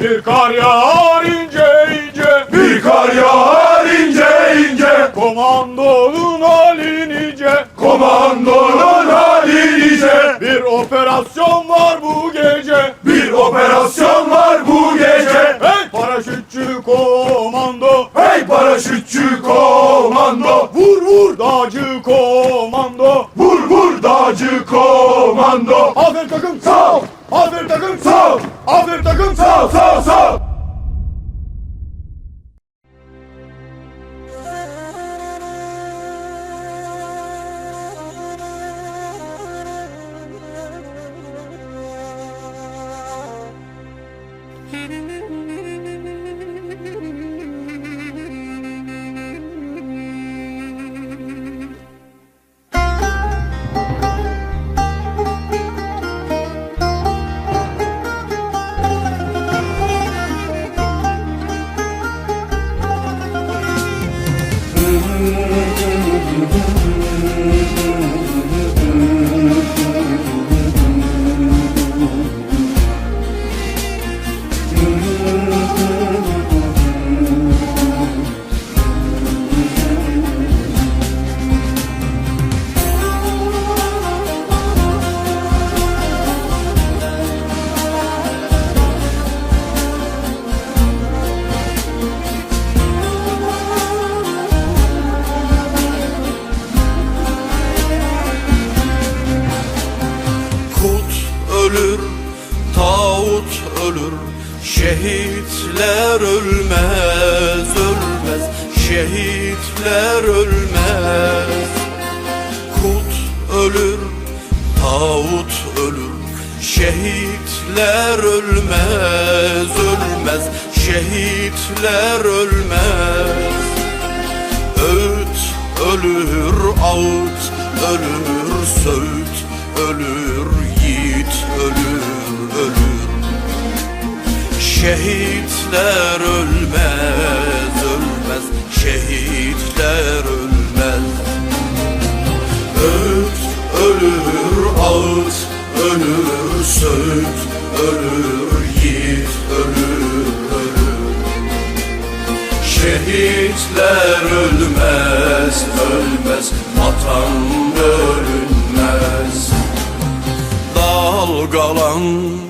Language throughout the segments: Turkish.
Bir kar yağar ince ince. Bir kar yağar ince ince. Komandonun hali nice. Komandonun hali nice. Bir operasyon var bu gece. Bir operasyon var bu gece. Hey paraşütçü komando. Hey paraşütçü komando. Vur vur dağcı komando. Vur vur dağcı komando. Aferin takım Sağ. Aferin takım. Sağ. Aferin takım Sağ sağ sağ ol. Ölür. Şehitler ölmez, ölmez. Şehitler ölmez. Kut ölür, tağut ölür. Şehitler ölmez, ölmez. Şehitler ölmez. Öğüt ölür, ağıt ölür, söğüt ölür, yiğit ölür. Şehitler ölmez, ölmez, şehitler ölmez. Öğüt ölür, ağıt ölür, söğüt ölür, yiğit ölür, ölür. Şehitler ölmez, ölmez, vatan. Dalgalan, dalgalan,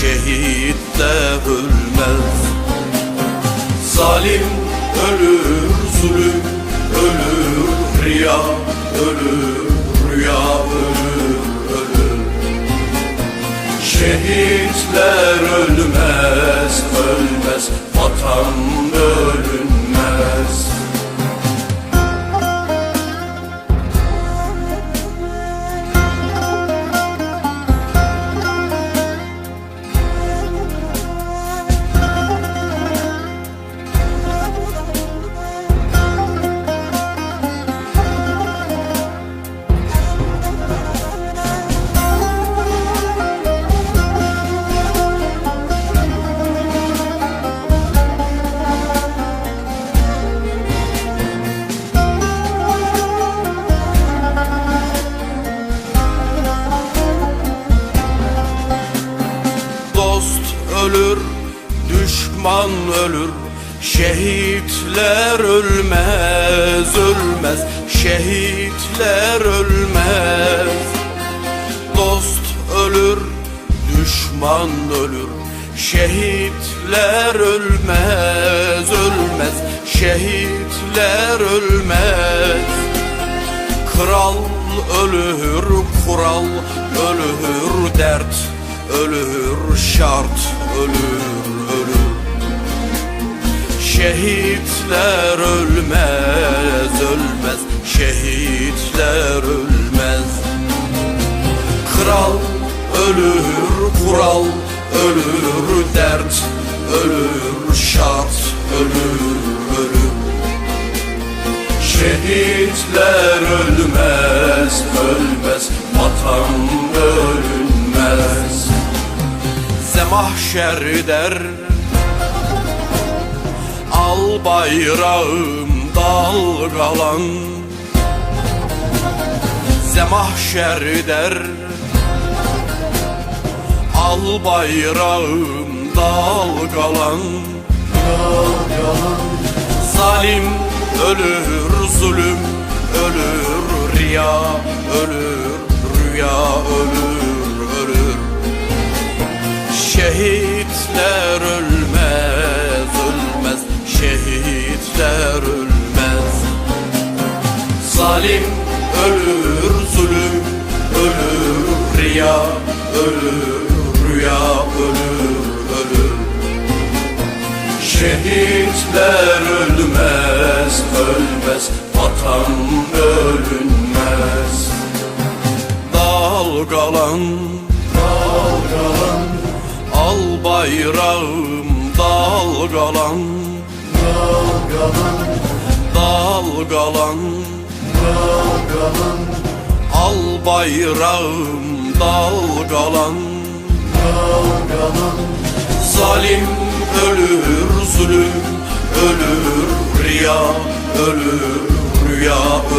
şehitler ölmez. Zalim ölür, zulüm ölür, riya ölür, rüya ölür, ölür. Şehitler ölmez, düşman ölür. Şehitler ölmez, ölmez. Şehitler ölmez. Dost ölür, düşman ölür. Şehitler ölmez, ölmez. Şehitler ölmez. Kral ölür, kural ölür, dert ölür, şart ölür. Şehitler ölmez, ölmez, şehitler ölmez. Kral ölür, kural ölür dert Ölür şart ölür ölür. Şehitler ölmez ölmez. Vatan ölünmez Zemahşer der bayrağım dalgalan. Zemahşer der Al bayrağım dalgalan. Zalim ölür zulüm ölür riya ölür rüya ölür ölür. Şehitler ölmez Zalim ölür zulüm ölür riya ölür rüya ölür ölür. Şehitler ölmez ölmez Vatan ölünmez. Dalgalan Dalgalan Al bayrağım dalgalan Dalgalan Dalgalan Dalgalan Al bayrağım dalgalan. Zalim ölür zulüm ölür riya ölür rüya ölür